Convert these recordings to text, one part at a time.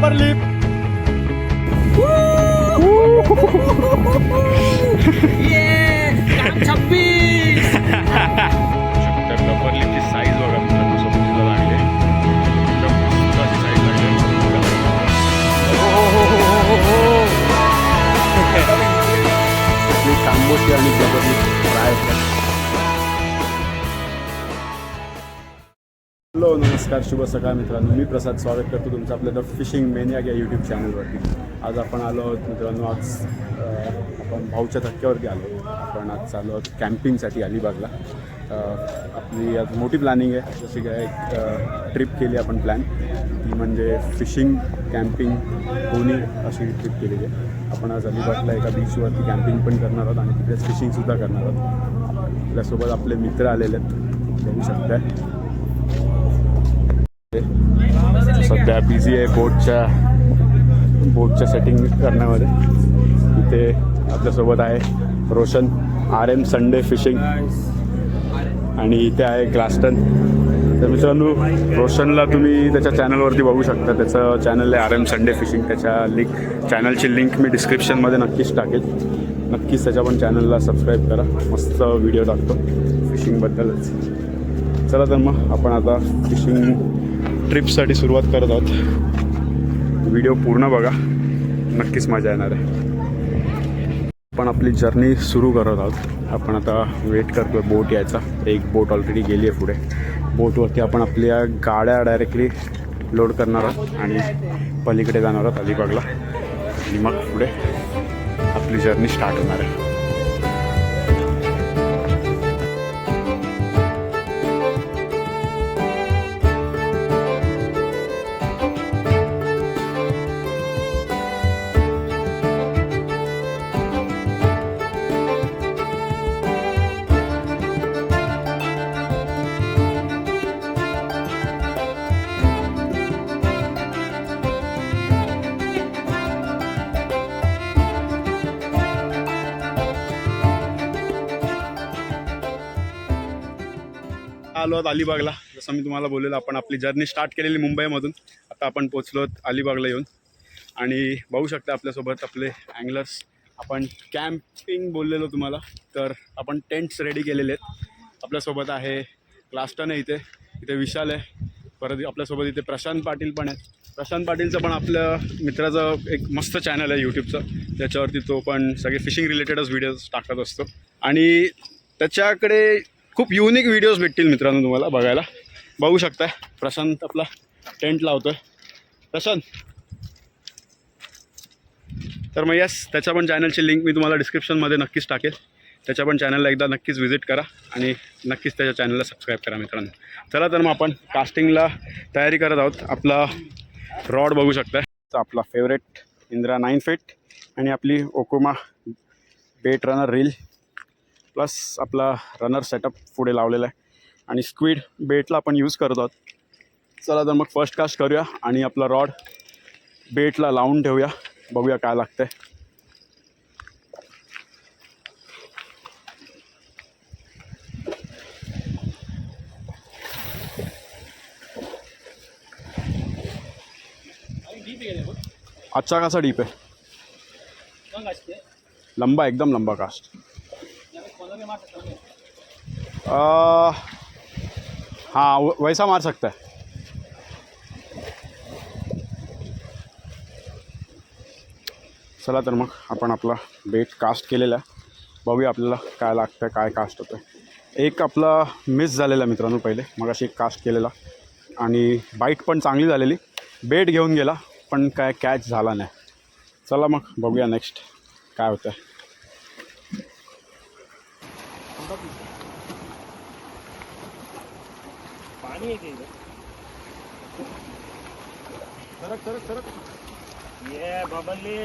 blubber lip. त्या blubber lip ची size बघा मित्रांनो, समोरला लागली आणि blubber lip हॅलो नमस्कार शुभ सकाळ मित्रांनो. मी प्रसाद स्वागत करतो तुमचं आपल्या द फिशिंग मेनिया या यूट्यूब चॅनलवरती आज आपण आलो आहोत मित्रांनो आज आपण भाऊच्या धक्क्यावरती आलो आपण आज चाललो आहोत कॅम्पिंगसाठी अलिबागला. आपली आज मोठी प्लॅनिंग आहे. जशी काय एक ट्रिप केली आपण प्लॅन ती म्हणजे फिशिंग कॅम्पिंग दोन्ही अशी ट्रिप केलेली आहे. आपण आज अलिबागला एका बीचवरती कॅम्पिंग पण करणार आहोत आणि तिथेच फिशिंगसुद्धा करणार आहोत. आपल्यासोबत आपले मित्र आलेले आहेत. बघू शकताय. सध्या बिझी आहे बोटच्या बोटच्या सेटिंग करण्यामध्ये. इथे आपल्यासोबत आहे Roshan R M Sunday fishing आणि इथे आहे ग्लास्टन. तर मित्रांनो रोशनला तुम्ही त्याच्या चॅनलवरती बघू शकता. त्याचं चॅनल आहे आर एम संडे फिशिंग त्याच्या लिंक चॅनलची लिंक मी डिस्क्रिप्शनमध्ये नक्कीच टाकेल. नक्कीच त्याच्या पण चॅनलला सबस्क्राईब करा. मस्त व्हिडिओ टाकतो फिशिंगबद्दलच चला तर मग आपण आता फिशिंग ट्रिपसाठी सुरुवात करत आहोत. व्हिडिओ पूर्ण बघा. नक्कीच मजा येणार आहे. आपण आपली जर्नी सुरू करत आहोत. आपण आता वेट करतो बोट यायचा. एक बोट ऑलरेडी गेली आहे पुढे. बोटवरती आपण आपल्या गाड्या डायरेक्टली लोड करणार आहोत आणि पलीकडे जाणार आहोत अलिबागला. आणि मग पुढे आपली जर्नी स्टार्ट होणार आहे. आलो आहोत अलिबागला. जसं मी तुम्हाला बोललेलं आपण आपली जर्नी स्टार्ट केलेली मुंबईमधून. आता आपण पोचलो आहोत अलिबागला येऊन. आणि बघू शकता आपल्यासोबत आपले अँगलर्स आपण कॅम्पिंग बोललेलो तुम्हाला तर आपण टेंट्स रेडी केलेले आहेत. आपल्यासोबत आहे क्लास्टन आहे इथे. इथे विशाल आहे. परत आपल्यासोबत इथे प्रशांत पाटील पण आहे प्रशांत पाटीलचं पण आपल्या मित्राचं एक मस्त चॅनल आहे यूट्यूबचं त्याच्यावरती तो पण सगळे फिशिंग रिलेटेडच व्हिडिओज टाकत असतो. आणि त्याच्याकडे खूप युनिक व्हिडिओज भेटतील मित्रांनो तुम्हाला बघायला. बघू शकताय. प्रशांत आपला टेंट लावतोय. प्रशांत. तर मग यस त्याच्या पण चॅनलची लिंक मी तुम्हाला डिस्क्रिप्शनमध्ये नक्कीच टाकेल. त्याच्या पण चॅनलला एकदा नक्कीच व्हिजिट करा आणि नक्कीच त्याच्या चॅनलला सबस्क्राईब करा मित्रांनो. चला तर मग आपण कास्टिंगला तयारी करत आहोत. आपला रॉड बघू शकताय. तर आपला फेवरेट इंद्रा नाईन फिट आणि आपली Okuma bait runner reel. Plus आपला रनर सेटअप पुढे लावलेला आहे. आणि स्क्वीड बेटला आपण यूज करत आहोत. चला तर मग फर्स्ट कास्ट करूया आणि आपला रॉड बेटला लावून ठेवूया. बघूया काय लागतंय. अच्छा खासा डीप है लंबा एकदम लंबा कास्ट आ, हाँ वैसा मार सकता है। चला तर मग आपण आपला बेट कास्ट केलेला आहे. बघूया आपल्याला काय लागतं काय कास्ट होतं एक आपला मिस झालेला मित्रांनो पहिले मग अशी एक कास्ट केलेला. आणि बाईट पण चांगली झालेली. बेट घेऊन गेला पण काय कॅच झाला नाही. चला मग बघूया नेक्स्ट काय होतं आहे पाणी आहे की सरक सरक सरक ये Babli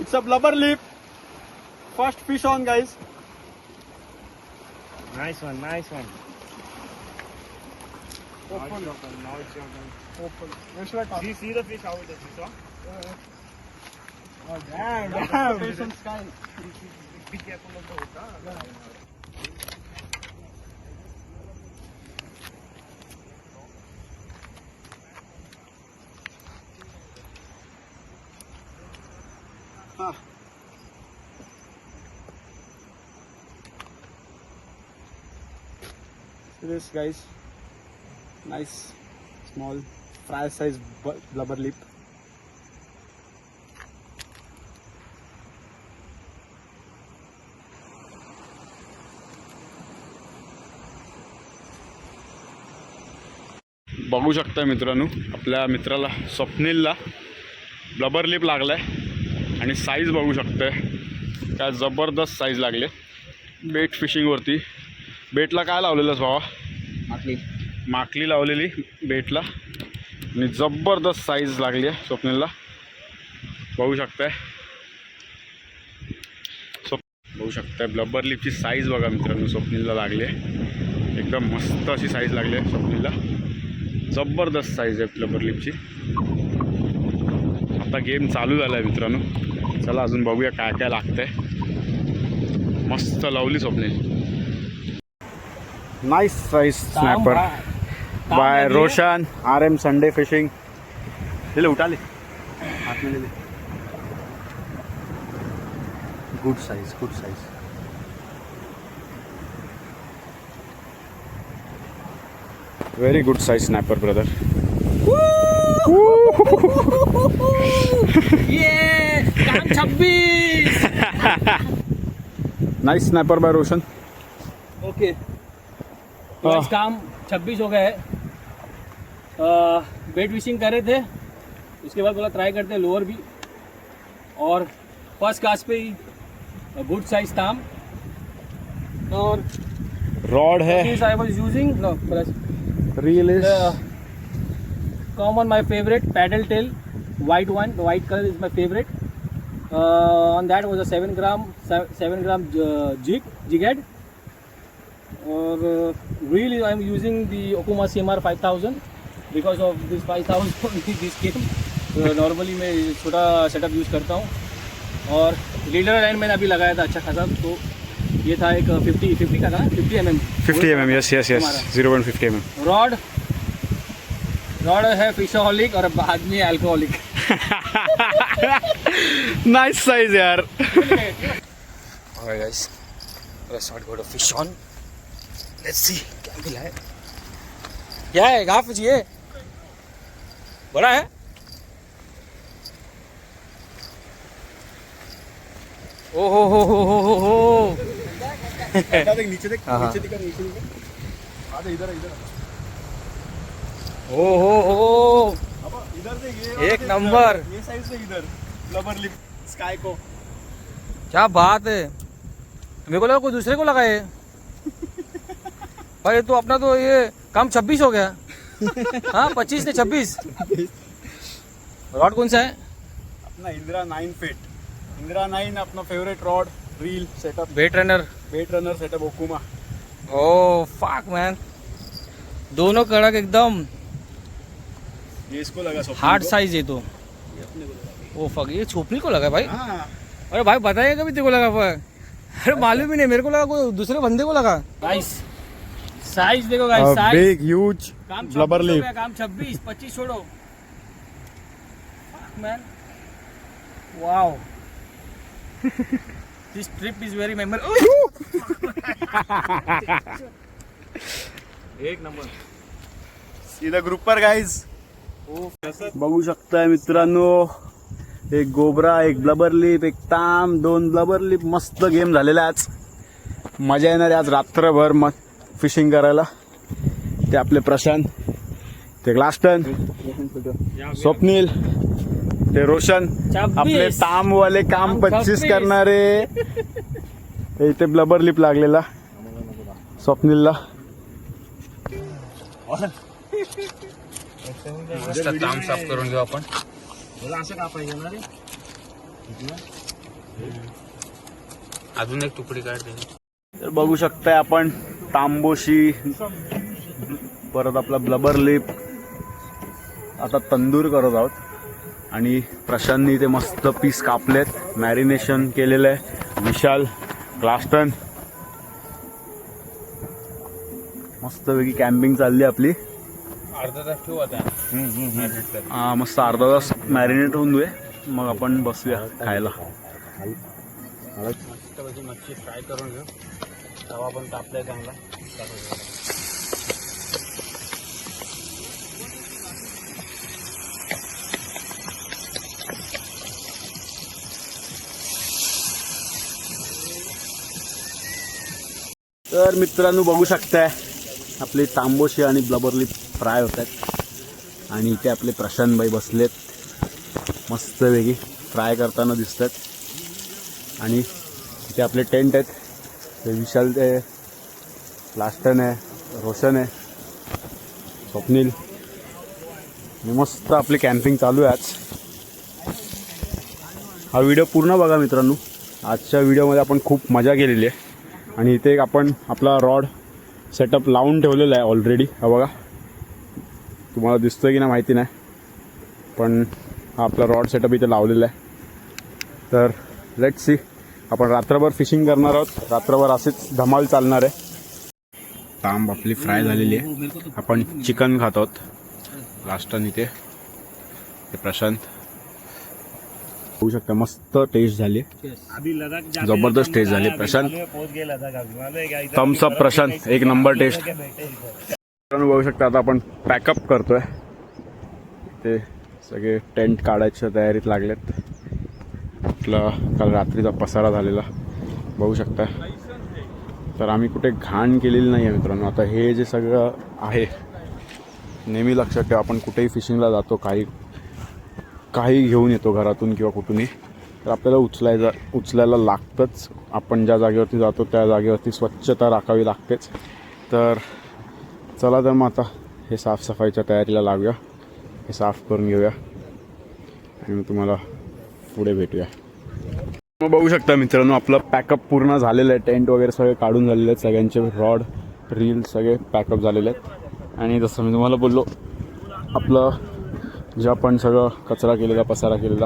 it's a blubber lip first fish on guys nice one nice one Open. Now it's your turn. Open. Where should I toss? See, see the fish how it is, you saw? Oh, damn, damn. Patience sky. Be careful of the hook, huh? This guys nice small fry size blubber lip बघू शकता मित्रांनो आपल्या मित्राला स्वप्नीलला blubber lip लागलाय. आणि size बघू शकताय. काय जबरदस्त साईज लागले. बेट फिशिंगवरती बेटला काय लावलेलंच भावा? माकली माकली लावलेली बेटला. आणि जबरदस्त साईज लागली आहे स्वप्नीलला. बघू शकताय. स्वप् बघू शकताय ब्लब्बर लिपची साईज बघा मित्रांनो स्वप्नीलला लागली आहे. एकदम मस्त अशी साईज लागली आहे स्वप्नीलला. जबरदस्त साईज आहे ब्लबर लिपची आता गेम चालू झाला आहे मित्रांनो. चला अजून बघूया काय काय लागतंय. मस्त लावली Swapnil. Nice size snapper by Roshan R M Sunday fishing दिले उठाले आतमध्ये दे good size good size very good size snapper brother ये काम छब्बीस। Nice snapper by Roshan okay तो आज काम 26 हो गए। बेट विशिंग कर रहे थे। उसके बाद बोला ट्राई करते लोअर भी। और फ़र्स्ट कास्ट पे ही गुड साइज़ काम और रॉड है। Come on my favourite paddle tail white one white colour is my favourite on that was a seven gram seven gram jig jigged or uh, really i'm using the okuma cmr 5000 because of this 5000 only this game. Uh, normally मैं छोटा setup use करता हूँ। और leader line मैंने अभी लगाया था अच्छा खासा तो ये था एक 50 50 का था 50 M M 50 M M yes yes yes zero point fifty M M rod rod है फिशोहलिक और बाद में अल्कोहलिक नाईस साईज यार। Alright guys, let's not go to fish on. Let's see. क्या है क्या है? फ़िश ये बड़ा है? ओ हो हो हो हो हो हो। नीचे देख हाँ, हाँ। नीचे दिखा नीचे दिखा। इधर इधर हो हो हो। अब इधर देख ये एक नंबर। ये साइड से इधर। ब्लबर लिप स्काई को। क्या बात है। मेरे को लगा कोई दूसरे को लगा ये भाई तो अपना तो ये काम छब्बीस हो गया। हाँ पच्चीस ने छब्बीस। रॉड कौन सा है? अपना Indira nine feet. Indira nine अपना favourite rod reel setup bait runner bait runner setup Okuma ओ फाक मैन दोनों कड़क एकदम। ये इसको लगा हार्ड साइज़ है तो। ओ फक ये छोपनी को लगा भाई। हाँ। अरे भाई बताइए कभी तेरे को लगा अरे मालूम ही नहीं मेरे को लगा कोई दूसरे बंदे को लगा। गाइस साइज देखो गाइस साइज बिग ह्यूज 26 हो लिप गया, काम छब्बीस पच्चीस छोड़ो। Man wow this trip is very memorable एक नंबर। सीधा ग्रुप पर गाईज बघू शकताय मित्रांनो एक गोबरा एक ब्लबर लिप एक ताम दोन ब्लबर लिप मस्त गेम झालेला आहे आज. मजा येणार आज रात्रभर. मग फिशिंग करायला. ते आपले प्रशांत ते ग्लास्टन स्वप्नील ते रोशन आपले तामवाले काम पच्चीस करणारे. हे इथे ब्लबर लिप लागलेला स्वप्नीलला. काम साफ करून घेऊ आपण. असं का पाहिजे ना रे अजून एक तुकडी काढते. तर बघू शकताय आपण. तांबोशी परत आपला ब्लबर लिप आता तंदूर करत आहोत. आणि प्रशांतनी ते मस्त पीस कापलेत. मॅरिनेशन केलेलं आहे. विशाल क्लास्टन मस्तपैकी कॅम्पिंग चालली आपली. अर्धा तास ठेवू आता. हा, मस्त अर्धा तास मॅरिनेट होऊन दे मग आपण बसूया खायला. मच्छी फ्राय करून घेऊ. तवा पण तापलाय चांगला. तर मित्रांनो बघू शकताय आपले तांबोशी आणि ब्लबरली फ्राय होत आहेत आणि इथे आपले प्रशांतबाई बसलेत. मस्त वेगळी फ्राय करताना दिसतात आणि इथे आपले टेंट आहेत. ते विशाल ते लास्टन आहे रोशन आहे स्वप्नील. मस्त आपली कॅम्पिंग चालू आहे आज. हा व्हिडिओ पूर्ण बघा मित्रांनो. आजच्या व्हिडिओमध्ये आपण खूप मजा केलेली आहे. आणि इथे एक आपण आपला रॉड सेटअप लावून ठेवलेला आहे ऑलरेडी हा बघा. तुम्हाला दिसतोय की नाही माहिती नाही. पण हा आपला रॉड सेटअप इथे लावलेला आहे. तर लेट सी आपण रात्रभर फिशिंग करणार आहोत. रात्रभर असेच धमाल चालणार आहे. तांब आपली फ्राय झालेली आहे. आपण चिकन खात आहोत. लास्टन इथे. ते प्रशांत. होऊ शकता मस्त टेस्ट झाली जबरदस्त टेस्ट झाली प्रशांत. थम्सअप प्रशांत. एक नंबर टेस्ट बघू शकता आता आपण पॅकअप करतोय. ते सगळे टेंट काढायच्या तयारीत लागलेत. आपला काल रात्रीचा पसारा झालेला. बघू शकता. तर आम्ही कुठे घाण केलेली नाही आहे मित्रांनो. आता हे जे सगळं आहे नेहमी लक्षात ठेवा आपण कुठेही फिशिंगला जातो काही काही घेऊन येतो घरातून किंवा कुठूनही. तर आपल्याला उचलायचा उचलायला लागतंच. आपण ज्या जागेवरती जातो त्या जागेवरती स्वच्छता राखावी लागतेच. तर चला तर मग आता हे साफसफाईच्या तयारीला लागूया. हे साफ करून घेऊया. आणि मग तुम्हाला पुढे भेटूया. मग बघू शकता मित्रांनो आपलं पॅकअप पूर्ण झालेलं आहे. टेंट वगैरे सगळे काढून झालेले आहेत. सगळ्यांचे रॉड रील सगळे पॅकअप झालेले आहेत. आणि जसं मी तुम्हाला बोललो आपलं जे आपण सगळं कचरा केलेला पसारा केलेला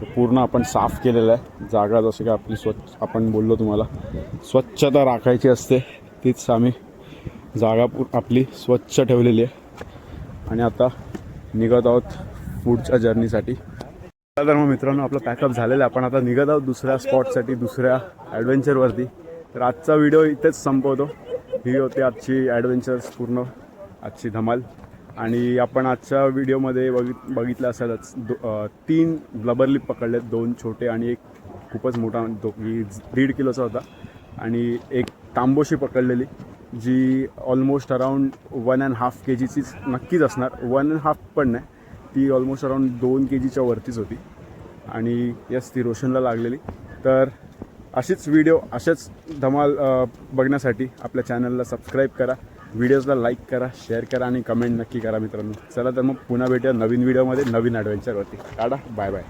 तो पूर्ण आपण साफ केलेला आहे. जागा जशी की आपली स्वच्छ आपण बोललो तुम्हाला स्वच्छता राखायची असते तीच आम्ही जागा पू आपली स्वच्छ ठेवलेली आहे. आणि आता निघत आहोत पुढच्या जर्नीसाठी तर मग मित्रांनो आपलं पॅकअप झालेलं आहे. आपण आता निघत आहोत दुसऱ्या स्पॉटसाठी दुसऱ्या ॲडव्हेंचरवरती तर आजचा व्हिडिओ इथेच संपवतो. ही होती आजची ॲडव्हेंचर्स पूर्ण आजची धमाल. आणि आपण आजच्या व्हिडिओमध्ये बघित बघितलं असेलच दो तीन ब्लबरली पकडले दोन छोटे आणि एक खूपच मोठा दो दीड किलोचा होता. आणि एक तांबोशी पकडलेली जी almost around one and half K जीचीच नक्कीच असणार. वन अँड हाफ पण नाही. ती ऑलमोस्ट अराऊंड दोन के जीच्या वरतीच होती. आणि यस ती रोशनला लागलेली. तर अशीच व्हिडिओ अशाच धमाल बघण्यासाठी आपल्या चॅनलला सबस्क्राईब करा. व्हिडिओजला लाईक करा शेअर करा आणि कमेंट नक्की करा मित्रांनो. चला तर मग पुन्हा भेटूया नवीन व्हिडिओमध्ये नवीन ॲडव्हेंचरवरती काढा बाय बाय